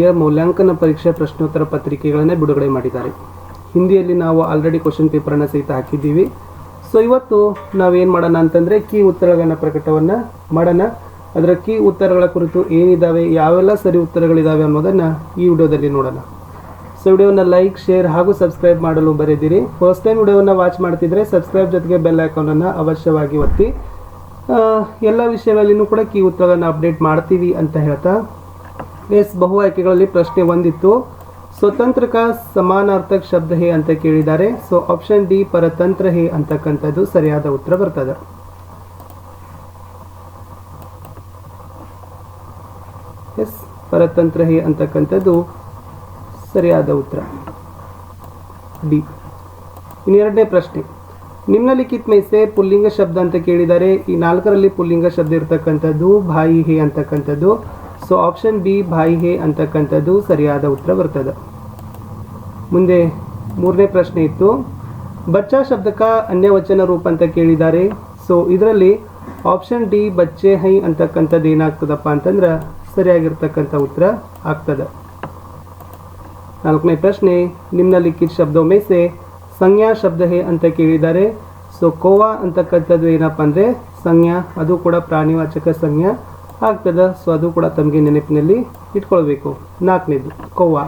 ಯ ಮೌಲ್ಯಾಂಕನ ಪರೀಕ್ಷೆ ಪ್ರಶ್ನೋತ್ತರ ಪತ್ರಿಕೆಗಳನ್ನು ಬಿಡುಗಡೆ ಮಾಡಿದ್ದಾರೆ. ಹಿಂದಿಯಲ್ಲಿ ನಾವು ಆಲ್ರೆಡಿ ಕ್ವಶನ್ ಪೇಪರನ್ನು ಸಹಿತ ಹಾಕಿದ್ದೀವಿ. ಸೊ ಇವತ್ತು ನಾವೇನು ಮಾಡೋಣ ಅಂತಂದರೆ ಕೀ ಉತ್ತರಗಳನ್ನ ಪ್ರಕಟವನ್ನು ಮಾಡೋಣ. ಅದರ ಕೀ ಉತ್ತರಗಳ ಕುರಿತು ಏನಿದ್ದಾವೆ ಯಾವೆಲ್ಲ ಸರಿ ಉತ್ತರಗಳಿದ್ದಾವೆ ಅನ್ನೋದನ್ನು ಈ ವಿಡಿಯೋದಲ್ಲಿ ನೋಡೋಣ. ಸೊ ವಿಡಿಯೋನ ಲೈಕ್ ಶೇರ್ ಹಾಗೂ ಸಬ್ಸ್ಕ್ರೈಬ್ ಮಾಡಲು ಬರೆದಿರಿ ಫಸ್ಟ್ ಟೈಮ್ ವಿಡಿಯೋವನ್ನು ವಾಚ್ ಮಾಡ್ತಿದ್ರೆ ಸಬ್ಸ್ಕ್ರೈಬ್ ಜೊತೆಗೆ ಬೆಲ್ ಐಕಾನನ್ನು ಅವಶ್ಯವಾಗಿ ಒತ್ತಿ. ಎಲ್ಲ ವಿಷಯಗಳಲ್ಲಿಯೂ ಕೂಡ ಕೀ ಉತ್ತರಗಳನ್ನು ಅಪ್ಡೇಟ್ ಮಾಡ್ತೀವಿ ಅಂತ ಹೇಳ್ತಾ ಎಸ್ ಬಹು ಆಯ್ಕೆಗಳಲ್ಲಿ ಪ್ರಶ್ನೆ ಒಂದಿತ್ತು. ಸ್ವತಂತ್ರಕ ಸಮಾನಾರ್ಥಕ ಶಬ್ದ ಹೇ ಅಂತ ಕೇಳಿದ್ದಾರೆ. ಸೊ ಆಪ್ಷನ್ ಡಿ ಪರತಂತ್ರ ಹೇ ಅಂತಕ್ಕಂಥದ್ದು ಸರಿಯಾದ ಉತ್ತರ ಬರ್ತದೆ. ಎಸ್ ಪರತಂತ್ರ ಹೇ ಅಂತಕ್ಕಂಥದ್ದು ಸರಿಯಾದ ಉತ್ತರ. ಡಿ ಇನ್ನೆರಡನೇ ಪ್ರಶ್ನೆ. ನಿಮ್ನಲಿಖಿತ್ ಮೈಸೆ ಪುಲ್ಲಿಂಗ ಶಬ್ದ ಅಂತ ಕೇಳಿದ್ದಾರೆ ಈ ನಾಲ್ಕರಲ್ಲಿ ಪುಲ್ಲಿಂಗ ಶಬ್ದ ಇರತಕ್ಕಂಥದ್ದು ಬಾಯಿ ಹೇ ಅಂತಕ್ಕಂಥದ್ದು. ಸೊ ಆಪ್ಷನ್ ಬಿ ಬಾಯಿ ಹೇ ಅಂತಕ್ಕಂಥದ್ದು ಸರಿಯಾದ ಉತ್ತರ ಬರ್ತದೆ ಮುಂದೆ ಮೂರನೇ ಪ್ರಶ್ನೆ ಇತ್ತು. ಬಚ್ಚಾ ಶಬ್ದಕ ಅನ್ಯವಚನ ರೂಪ ಅಂತ ಕೇಳಿದ್ದಾರೆ ಸೊ ಇದರಲ್ಲಿ ಆಪ್ಷನ್ ಡಿ ಬಚ್ಚೆ, ಹೈ, ಅಂತಕ್ಕಂಥದ್ದು ಏನಾಗ್ತದಪ್ಪ ಅಂತಂದ್ರೆ ಸರಿಯಾಗಿರ್ತಕ್ಕಂಥ ಉತ್ತರ ಆಗ್ತದೆ. ನಾಲ್ಕನೇ ಪ್ರಶ್ನೆ, ನಿಮ್ನಲಿಖಿತ ಶಬ್ದ ಮೇಸೆ, ಸಂಜ್ಞಾ ಶಬ್ದ ಹೇ ಅಂತ ಕೇಳಿದ್ದಾರೆ ಸೊ ಕೋವಾ ಅಂತಕ್ಕಂಥದ್ದು ಏನಪ್ಪ ಅಂದರೆ ಸಂಜ್ಞಾ, ಅದು ಕೂಡ ಪ್ರಾಣಿವಾಚಕ ಸಂಜ್ಞಾ. ಆಗ್ತದೆ ಸೊ ಅದು ಕೂಡ ತಮಗೆ ನೆನಪಿನಲ್ಲಿ ಇಟ್ಕೊಳ್ಬೇಕು. ನಾಲ್ಕನೇದು ಕೋವಾ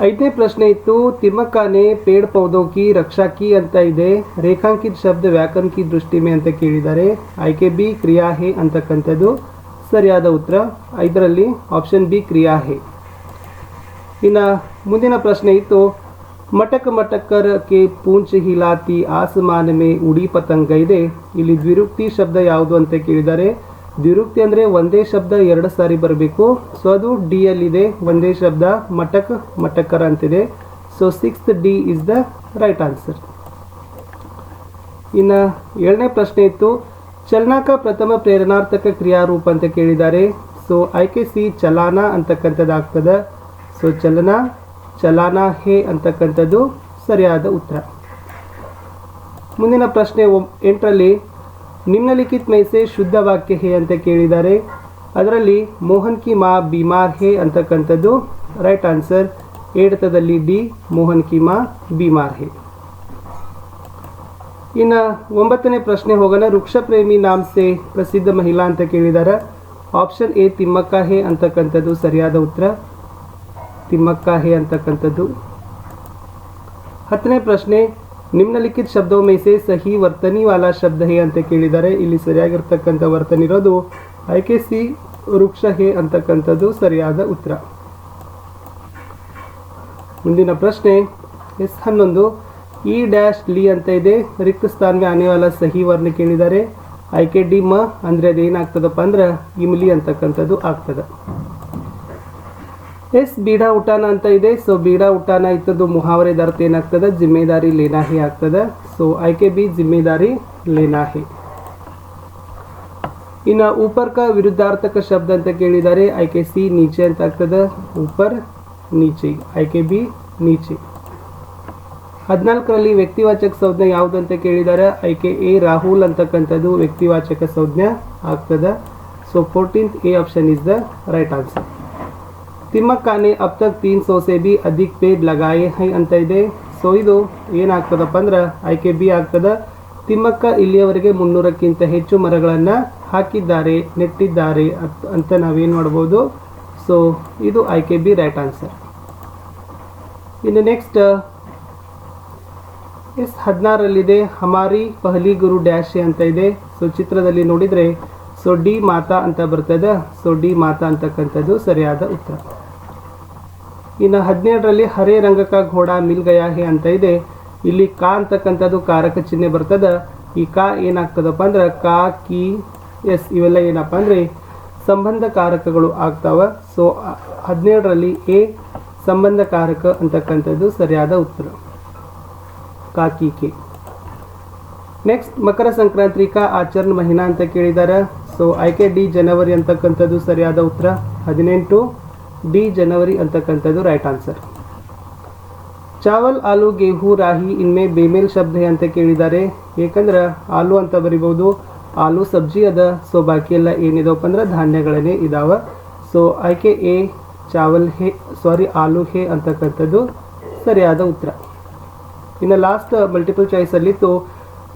ಐದನೇ ಪ್ರಶ್ನೆ ಇತ್ತು, ತಿಮ್ಮಕ್ಕಾನೆ ಪೇಡ್ ಪೌದೋಕಿ, ರಕ್ಷಾಕಿ ಅಂತ ಇದೆ, ರೇಖಾಂಕಿತ ಶಬ್ದ ವ್ಯಾಕರಣ ಕಿ ದೃಷ್ಟಿ ಮೇ ಅಂತ ಕೇಳಿದ್ದಾರೆ ಆಯ್ಕೆ ಬಿ ಕ್ರಿಯಾ ಹೇ ಅಂತಕ್ಕಂಥದ್ದು. ಸರಿಯಾದ ಉತ್ತರ, ಐದರಲ್ಲಿ ಆಪ್ಷನ್ ಬಿ ಕ್ರಿಯಾ ಹೇ. ಇನ್ನು ಮುಂದಿನ ಪ್ರಶ್ನೆ ಇತ್ತು ಮಟಕ್ ಮಟಕರಕ್ಕೆ ಪೂಂಚ ಪೂಂಚ್ ಹಿಲಾತಿ ಆಸಮಾನ ಮೇ ಉಡಿ ಪತಂಗ ಇದೆ. ಇಲ್ಲಿ ದ್ವಿರುಕ್ತಿ ಶಬ್ದ ಯಾವುದು ಅಂತ ಕೇಳಿದ್ದಾರೆ ದ್ವಿರುಕ್ತಿ ಅಂದರೆ ಒಂದೇ ಶಬ್ದ ಎರಡು ಸಾರಿ ಬರಬೇಕು. ಸೊ ಅದು ಡಿ ಅಲ್ಲಿದೆ ಒಂದೇ ಶಬ್ದ ಮಟಕ್ ಮಟಕರ ಅಂತಿದೆ. So sixth D is the right answer ಇನ್ನು ಏಳನೇ ಪ್ರಶ್ನೆ ಇತ್ತು, ಚಲನಾಕ ಪ್ರಥಮ ಪ್ರೇರಣಾರ್ಥಕ ಕ್ರಿಯಾರೂಪ ಅಂತ ಕೇಳಿದ್ದಾರೆ. ಸೊ ಆಯ್ಕೆ ಸಿ ಚಲಾನ ಅಂತಕ್ಕಂಥದ್ದು ಆಗ್ತದೆ ಸೊ ಚಲನ ಚಲಾನ ಹೇ ಅಂತಕ್ಕಂಥದ್ದು ಸರಿಯಾದ ಉತ್ತರ. ಮುಂದಿನ ಪ್ರಶ್ನೆ ಎಂಟರಲ್ಲಿ ನಿಮ್ನಲಿಖಿತ್ ಮೈಸೆ ಶುದ್ಧ ವಾಕ್ಯ ಹೇ ಅಂತ ಕೇಳಿದ್ದಾರೆ. ಅದರಲ್ಲಿ, ಮೋಹನ್ ಕಿ ಮಾ ಬಿಮಾರ್ ಹೇ ಅಂತಕ್ಕಂಥದ್ದು ರೈಟ್ ಆನ್ಸರ್ ಏಡತದಲ್ಲಿ ಡಿ, ಮೋಹನ್ ಕಿ ಮಾ ಬಿಮಾರ್ ಹೇ. ಇನ್ನು ಒಂಬತ್ತನೇ ಪ್ರಶ್ನೆ ಹೋಗೋಣ. ವೃಕ್ಷಪ್ರೇಮಿ ನಾಮ್ಸೆ ಪ್ರಸಿದ್ಧ ಮಹಿಳಾ ಅಂತ ಕೇಳಿದ್ದಾರೆ ಆಪ್ಷನ್ ಎ ತಿಮ್ಮಕ್ಕ ಹೇ ಅಂತಕ್ಕಂಥದ್ದು ಸರಿಯಾದ ಉತ್ತರ. ತಿಮ್ಮಕ್ಕ ಹೇ ಅಂತಕ್ಕಂಥದ್ದು. ಹತ್ತನೇ ಪ್ರಶ್ನೆ ನಿಮ್ನಲಿಖಿತ ಶಬ್ದವು ಮೈಸೆ ಸಹಿ ವರ್ತನಿ ವಾಲಾ ಶಬ್ದ ಹೇ ಅಂತ ಕೇಳಿದ್ದಾರೆ ಇಲ್ಲಿ ಸರಿಯಾಗಿರ್ತಕ್ಕಂಥ ವರ್ತನೆ ಇರೋದು ಆಯ್ಕೆ ಸಿ ವೃಕ್ಷ ಹೇ ಅಂತಕ್ಕಂಥದ್ದು ಸರಿಯಾದ ಉತ್ತರ. ಮುಂದಿನ ಪ್ರಶ್ನೆ, ಎಸ್ ಹನ್ನೊಂದು ಇ ಡ್ಯಾಶ್ ಲಿ ಅಂತ ಇದೆ, ರಿಕ್ತ ಸ್ಥಾನ ಮೇ ಆನೆ ವಾಲ ಸಹಿ ವರ್ಣ ಕೇಳಿದ್ದಾರೆ ಆಯ್ಕೆ ಡಿ ಮ ಅಂದರೆ ಅದೇನಾಗ್ತದಪ್ಪ ಅಂದ್ರೆ ಇಮ್ಲಿ ಅಂತಕ್ಕಂಥದ್ದು ಆಗ್ತದೆ. ಎಸ್, ಬೀಡಾ ಉಟಾನ ಅಂತ ಇದೆ. ಸೊ ಬೀಡಾ ಉಟಾನ ಇತ್ತದ್ದು ಮುಹಾವರೆದ ಅರ್ಥ ಏನಾಗ್ತದೆ? ಜಿಮ್ಮೆದಾರಿ ಲೇನಾಹಿ ಆಗ್ತದೆ. ಸೊ ಆಯ್ಕೆ ಬಿ ಜಿಮ್ಮೆದಾರಿ ಲೇನಾಹಿ. ಇನ್ನು ಉಪರ್ಕ ವಿರುದ್ಧಾರ್ಥಕ ಶಬ್ದ ಅಂತ ಕೇಳಿದ್ದಾರೆ. ಆಯ್ಕೆ ಸಿ ನೀಚೆ ಅಂತ ಆಗ್ತದೆ. ಉಪರ್ ನೀಚೆ ಆಯ್ಕೆ ಬಿ ನೀಚೆ. ಹದಿನಾಲ್ಕರಲ್ಲಿ ವ್ಯಕ್ತಿವಾಚಕ ಸಂಜ್ಞೆ ಯಾವುದಂತ ಕೇಳಿದ್ದಾರೆ? ಆಯ್ಕೆ ಎ ರಾಹುಲ್ ಅಂತಕ್ಕಂಥದ್ದು ವ್ಯಕ್ತಿವಾಚಕ ಸಂಜ್ಞೆ ಆಗ್ತದೆ. So fourteenth A option is the right answer Thimmakka ने अब तक तीन सौ से भी अधिक पेड़ लगाए हैं ಅಂತ ಇದೆ ಸೊ ಇದು ಏನಾಗ್ತದಪ್ಪ ಅಂದ್ರೆ ಆಯ್ಕೆ ಬಿ ಆಗ್ತದ ತಿಮ್ಮಕ್ಕ ಇಲ್ಲಿಯವರೆಗೆ ಮುನ್ನೂರಕ್ಕಿಂತ ಹೆಚ್ಚು ಮರಗಳನ್ನು ಹಾಕಿದ್ದಾರೆ ನೆಟ್ಟಿದ್ದಾರೆ ಅತ್- ಅಂತ ನಾವೇನು ಮಾಡ್ಬೋದು ಸೊ ಇದು ಆಯ್ಕೆ ಬಿ ರೈಟ್ ಆನ್ಸರ್ ಇನ್ನು ನೆಕ್ಸ್ಟ್ ಎಸ್ ಹದಿನಾರಲ್ಲಿದೆ ಹಮಾರಿ ಪಹಲಿ ಗುರು ಡ್ಯಾಶ್ ಅಂತ ಇದೆ ಸೊ ಚಿತ್ರದಲ್ಲಿ ನೋಡಿದರೆ ಸೊ ಡಿ ಮಾತಾ ಅಂತ ಬರ್ತದೆ ಸೊ ಡಿ ಮಾತಾ ಅಂತಕ್ಕಂಥದ್ದು ಸರಿಯಾದ ಉತ್ತರ ಇನ್ನು ಹದಿನೇಳರಲ್ಲಿ ಹರೇ ರಂಗಕ ಘೋಡ ಮಿಲ್ ಗಯಾ ಹೇ ಅಂತ ಇದೆ. ಇಲ್ಲಿ ಕಾ ಅಂತಕ್ಕಂಥದ್ದು ಕಾರಕ ಚಿಹ್ನೆ ಬರ್ತದೆ. ಈ ಕಾ ಏನಾಗ್ತದಪ್ಪ ಅಂದ್ರೆ ಕಾ, ಕಿ, ಎಸ್ ಇವೆಲ್ಲ ಏನಪ್ಪ ಅಂದರೆ ಸಂಬಂಧ ಕಾರಕಗಳು ಆಗ್ತಾವ. ಸೊ ಹದಿನೇಳರಲ್ಲಿ ಎ ಸಂಬಂಧ ಕಾರಕ ಅಂತಕ್ಕಂಥದ್ದು ಸರಿಯಾದ ಉತ್ತರ. ಕಾಕಿ ಕೆ ನೆಕ್ಸ್ಟ್ ಮಕರ ಸಂಕ್ರಾಂತಿ ಕಾ ಆಚರಣ ಮಹಿನಾ ಅಂತ ಕೇಳಿದ್ದಾರೆ ಸೊ ಆಯ್ಕೆ ಡಿ ಜನವರಿ ಅಂತಕ್ಕಂಥದ್ದು ಸರಿಯಾದ ಉತ್ತರ. ಹದಿನೆಂಟು ಡಿ ಜನವರಿ ಅಂತಕ್ಕಂಥದ್ದು ರೈಟ್ ಆನ್ಸರ್ ಚಾವಲ್ ಆಲೂ ಗೆಹು ರಾಹಿ ಇನ್ಮೇ ಬೇಮೇಲ್ ಶಬ್ದ ಅಂತ ಕೇಳಿದ್ದಾರೆ. ಏಕೆಂದ್ರೆ ಆಲೂ ಅಂತ ಬರಿಬೋದು ಆಲೂ ಸಬ್ಜಿ ಅದ, ಸೊ ಬಾಕಿ ಎಲ್ಲ ಏನಿದಾವಪ್ಪ ಅಂದ್ರೆ ಧಾನ್ಯಗಳನ್ನೇ ಇದಾವೆ. ಸೊ ಆಯ್ಕೆ ಎ, ಚಾವಲ್ ಹೇ ಸಾರಿ ಆಲೂ ಹೇ ಅಂತಕ್ಕಂಥದ್ದು ಸರಿಯಾದ ಉತ್ತರ. ಇನ್ನು ಲಾಸ್ಟ್ ಮಲ್ಟಿಪಲ್ ಚಾಯ್ಸ್ ಅಲ್ಲಿತ್ತು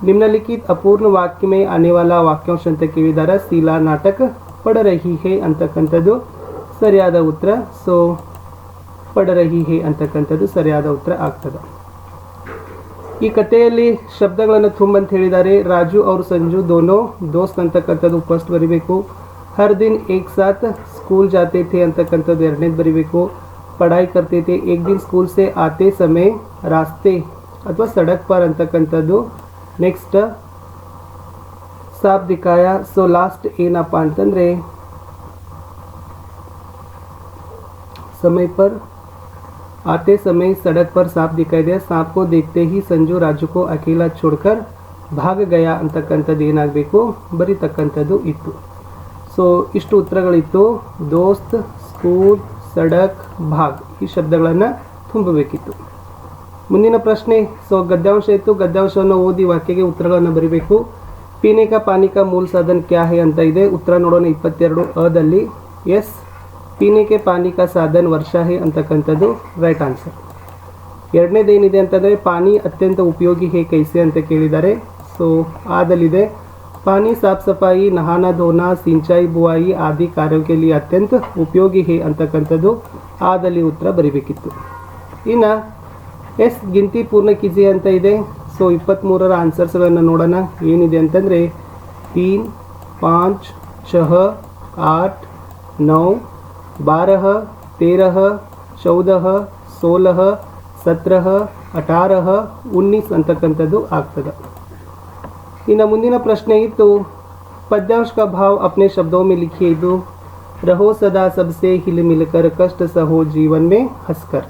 ನಿಮ್ನಲಿಖಿತ್ ಅಪೂರ್ಣ ವಾಕ್ಯಮೇ ಅನೇವಾಲ ವಾಕ್ಯಾಂಶ ಅಂತ ಕೇಳಿದ್ದಾರೆ ಸೀಲಾ ನಾಟಕ ಪಡರಹಿ ಹೇ ಅಂತಕ್ಕಂಥದ್ದು. ಸರಿಯಾದ ಉತ್ತರ, ಸೊ ಪಡರ ಹೀಹೆ ಅಂತಕ್ಕಂಥದ್ದು ಸರಿಯಾದ ಉತ್ತರ ಆಗ್ತದೆ. ಈ ಕಥೆಯಲ್ಲಿ ಶಬ್ದಗಳನ್ನು ತುಂಬ ಅಂತ ಹೇಳಿದ್ದಾರೆ. ರಾಜು ಅವರು ಸಂಜು ದೋನೋ, ದೋಸ್ತ್ ಅಂತಕ್ಕಂಥದ್ದು ಫಸ್ಟ್ ಬರಿಬೇಕು. ಹರ್ ದಿನ್ ಏಕ್ ಸಾತ್ ಸ್ಕೂಲ್ ಜಾತೆ ಅಂತಕ್ಕಂಥದ್ದು ಎರಡನೇದು ಬರಿಬೇಕು. ಪಡಾಯಿ ಕರ್ತೆ ಏಕ್ ದಿನ ಸ್ಕೂಲ್ ಸೇ ಆತೆ ಸಮಯ ರಾಸ್ತೆ ಅಥವಾ ಸಡಕ್ ಪರ್ ಅಂತಕ್ಕಂಥದ್ದು. ನೆಕ್ಸ್ಟ್ ಸಾಬ್ ದಿಕ್ಕಾಯ ಸೊ ಲಾಸ್ಟ್ ಏನಪ್ಪ ಅಂತಂದರೆ समय पर आते समय सड़क पर सांप दिखाई दिया सांप को देखते ही संजू राजू को अकेला छोड़कर ಭಾಗ ಗಯ ಅಂತಕ್ಕಂಥದ್ದು ಏನಾಗಬೇಕು ಬರೀತಕ್ಕಂಥದ್ದು ಇತ್ತು ಸೊ ಇಷ್ಟು ಉತ್ತರಗಳಿತ್ತು ದೋಸ್ತ್ ಸ್ಕೂಲ್ ಸಡಕ್ ಭಾಗ್ ಈ ಶಬ್ದಗಳನ್ನು ತುಂಬಬೇಕಿತ್ತು ಮುಂದಿನ ಪ್ರಶ್ನೆ ಸೊ ಗದ್ಯಾಂಶ ಇತ್ತು ಗದ್ಯಾಂಶವನ್ನು ಓದಿ ವಾಕ್ಯಗೆ ಉತ್ತರಗಳನ್ನು ಬರೀಬೇಕು ಪೀನೆ ಕಾ ಪಾನಿ ಕಾ ಮೂಲ ಸಾಧನ ಕ್ಯಾ ಹೇ ಅಂತ ಇದೆ ಉತ್ತರ ನೋಡೋಣ ಇಪ್ಪತ್ತೆರಡು ಅದಲ್ಲಿ ಎಸ್ ಪೀನೆ ಕೆ ಪಾನಿ ಕಾ ಸಾಧನ್ ವರ್ಷ ಹೇ ಅಂತಕ್ಕಂಥದ್ದು ರೈಟ್ ಆನ್ಸರ್ ಎರಡನೇದು ಏನಿದೆ ಅಂತಂದರೆ ಪಾನಿ ಅತ್ಯಂತ ಉಪಯೋಗಿ ಹೇ ಕೈಸೆ ಅಂತ ಕೇಳಿದ್ದಾರೆ ಸೊ ಆದಲ್ಲಿದೆ पानी साफ सफाई नहाना धोना सिंचाई बुआई आदि कार्यों के लिए ಅತ್ಯಂತ ಉಪಯೋಗಿ ಹೇ ಅಂತಕ್ಕಂಥದ್ದು ಆದಲ್ಲಿ ಉತ್ತರ ಬರಿಬೇಕಿತ್ತು ಇನ್ನು ಎಸ್ ಗಿಂತಿ ಪೂರ್ಣ ಕಿಜಿ ಅಂತ ಇದೆ ಸೊ ಇಪ್ಪತ್ತ್ಮೂರರ ಆನ್ಸರ್ಸ್ಗಳನ್ನು ನೋಡೋಣ ಏನಿದೆ ಅಂತಂದರೆ ತೀನ್ ಪಾಂಚ್ छह आठ नौ बारह तेरह चौदह सोलह सत्रह अठारह उन्नीस ಅಂತಕ್ಕಂಥದ್ದು ಆಗ್ತದೆ ಇನ್ನು ಮುಂದಿನ ಪ್ರಶ್ನೆ ಇತ್ತು पद्यांश का भाव अपने शब्दों में लिखिए ಇದು रहो सदा सबसे हिल मिलकर कष्ट सहो जीवन में हंसकर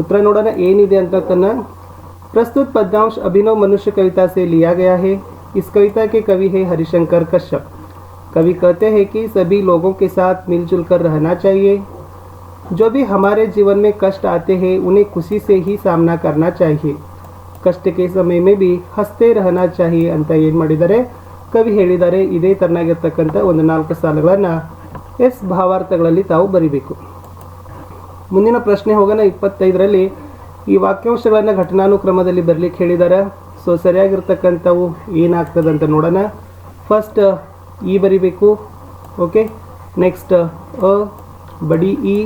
उत्तर ನೋಡೋಣ ಏನಿದೆ ಅಂತಕ್ಕನ್ನ प्रस्तुत पद्यांश अभिनव मनुष्य कविता से लिया गया है इस कविता के कवि है हरिशंकर कश्यप कवि कहते हैं कि सभी लोगों के साथ मिलजुल कर रहना चाहिए जो भी हमारे जीवन में कष्ट आते हैं उन्हें खुशी से ही सामना करना चाहिए ಕಷ್ಟ ಕೆ ಸಮಯ ಮೇ ಬಿ ಹಸ್ತೆ ರಹನಾ ಚಾಹಿ ಅಂತ ಏನು ಮಾಡಿದ್ದಾರೆ ಕವಿ ಹೇಳಿದ್ದಾರೆ ಇದೇ ತರನಾಗಿರ್ತಕ್ಕಂಥ ಒಂದು ನಾಲ್ಕು ಸಾಲುಗಳನ್ನು ಎಸ್ ಭಾವಾರ್ಥಗಳಲ್ಲಿ ತಾವು ಬರಿಬೇಕು ಮುಂದಿನ ಪ್ರಶ್ನೆ ಹೋಗೋಣ ಇಪ್ಪತ್ತೈದರಲ್ಲಿ ಈ ವಾಕ್ಯಾಂಶಗಳನ್ನು ಘಟನಾನುಕ್ರಮದಲ್ಲಿ ಬರಲಿಕ್ಕೆ ಹೇಳಿದ್ದಾರೆ ಸೊ ಸರಿಯಾಗಿರ್ತಕ್ಕಂಥವು ಏನಾಗ್ತದೆ ಅಂತ ನೋಡೋಣ ಫಸ್ಟ್ ಇ ಬರಿಬೇಕು ಓಕೆ ನೆಕ್ಸ್ಟ್ ಅ ಬಡಿ ಇ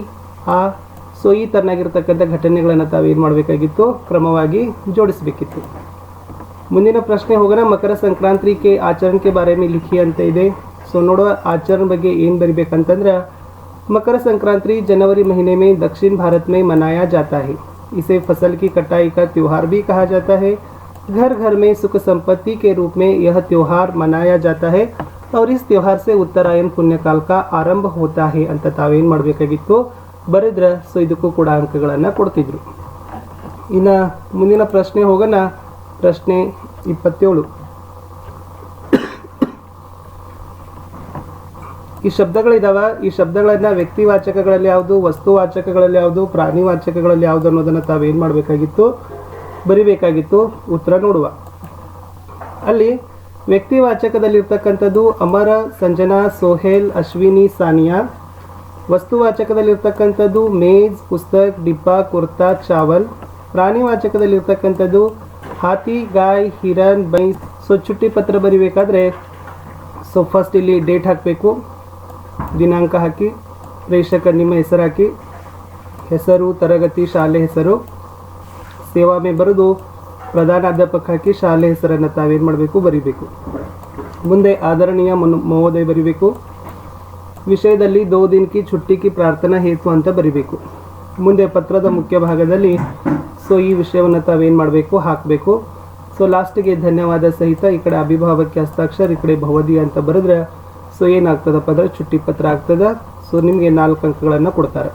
ಆ ಸೊ ಈ ಥರನಾಗಿರ್ತಕ್ಕಂಥ ಘಟನೆಗಳನ್ನು ತಾವೇನು ಮಾಡಬೇಕಾಗಿತ್ತು ಕ್ರಮವಾಗಿ ಜೋಡಿಸಬೇಕಿತ್ತು ಮುಂದಿನ ಪ್ರಶ್ನೆ ಹೋಗೋಣ ಮಕರ ಸಂಕ್ರಾಂತಿ ಕೆ ಆಚರಣೆ के बारे में लिखी ಅಂತ ಇದೆ ಸೊ ನೋಡುವ ಆಚರಣೆ ಬಗ್ಗೆ ಏನು ಬರಿಬೇಕಂತಂದ್ರೆ मकर संक्रांति जनवरी महीने में दक्षिण भारत में मनाया जाता है इसे फसल की कटाई का त्यौहार भी कहा जाता है घर घर में सुख संपत्ति के रूप में यह त्यौहार मनाया जाता है और इस त्यौहार से उत्तरायण पुण्यकाल का आरंभ होता है ಅಂತ ತಾವೇನು ಮಾಡಬೇಕಾಗಿತ್ತು ಬರೆದ್ರೆ ಸೊ ಇದಕ್ಕೂ ಕೂಡ ಅಂಕಗಳನ್ನು ಕೊಡ್ತಿದ್ರು ಇನ್ನು ಮುಂದಿನ ಪ್ರಶ್ನೆ ಹೋಗೋಣ ಪ್ರಶ್ನೆ ಇಪ್ಪತ್ತೇಳು ಈ ಶಬ್ದಗಳಿದಾವ ಈ ಶಬ್ದಗಳನ್ನ ವ್ಯಕ್ತಿವಾಚಕಗಳಲ್ಲಿ ಯಾವುದು ವಸ್ತುವಾಚಕಗಳಲ್ಲಿ ಯಾವುದು ಪ್ರಾಣಿವಾಚಕಗಳಲ್ಲಿ ಯಾವುದು ಅನ್ನೋದನ್ನು ತಾವೇನು ಮಾಡಬೇಕಾಗಿತ್ತು ಬರಿಬೇಕಾಗಿತ್ತು ಉತ್ತರ ನೋಡುವ ಅಲ್ಲಿ ವ್ಯಕ್ತಿವಾಚಕದಲ್ಲಿರ್ತಕ್ಕಂಥದ್ದು ಅಮರ, ಸಂಜನಾ, ಸೋಹೇಲ್, ಅಶ್ವಿನಿ, ಸಾನಿಯಾ. ವಸ್ತುವಾಚಕದಲ್ಲಿರ್ತಕ್ಕಂಥದ್ದು ಮೇಜ್ ಪುಸ್ತಕ್ ಡಿಬ್ಬ ಕುರ್ತಾ, ಚಾವಲ್. ಪ್ರಾಣಿವಾಚಕದಲ್ಲಿರ್ತಕ್ಕಂಥದ್ದು ಹಾತಿ, ಗಾಯ್, ಹಿರನ್, ಬೈ. ಸೊ ಚುಟ್ಟಿ ಪತ್ರ ಬರಿಬೇಕಾದ್ರೆ ಸೊ ಫಸ್ಟ್ ಇಲ್ಲಿ ಡೇಟ್ ಹಾಕಬೇಕು. ದಿನಾಂಕ ಹಾಕಿ, ಪ್ರೇಕ್ಷಕ ನಿಮ್ಮ ಹೆಸರು ಹಾಕಿ ಹೆಸರು, ತರಗತಿ, ಶಾಲೆ ಹೆಸರು. ಸೇವಾ ಮೇ ಬರೆದು ಪ್ರಧಾನಾಧ್ಯಾಪಕ ಹಾಕಿ ಶಾಲೆ ಹೆಸರನ್ನು ತಾವೇನು ಮಾಡಬೇಕು, ಬರೀಬೇಕು. ಮುಂದೆ ಆದರಣೀಯ ಮಹೋದಯ ಬರೀಬೇಕು. ವಿಷಯದಲ್ಲಿ ದೋ ದಿನಕ್ಕೆ ಕಿ ಚುಟ್ಟಿ ಕಿ ಪ್ರಾರ್ಥನಾ ಹೇತು ಅಂತ ಬರಿಬೇಕು. ಮುಂದೆ ಪತ್ರದ ಮುಖ್ಯ ಭಾಗದಲ್ಲಿ, ಸೊ ಈ ವಿಷಯವನ್ನು ತಾವೇನು ಮಾಡಬೇಕು, ಹಾಕಬೇಕು. ಸೊ ಲಾಸ್ಟಿಗೆ ಧನ್ಯವಾದ ಸಹಿತ ಈ ಕಡೆ ಅಭಿಭಾವಕ್ಕೆ ಹಸ್ತಾಕ್ಷರ, ಈ ಕಡೆ ಭವದಿ ಅಂತ ಬರೆದ್ರೆ, ಸೊ ಏನಾಗ್ತದಪ್ಪ ಅಂದರೆ ಚುಟ್ಟಿ ಪತ್ರ ಆಗ್ತದೆ. ಸೊ ನಿಮಗೆ ನಾಲ್ಕು ಅಂಕಗಳನ್ನು ಕೊಡ್ತಾರೆ.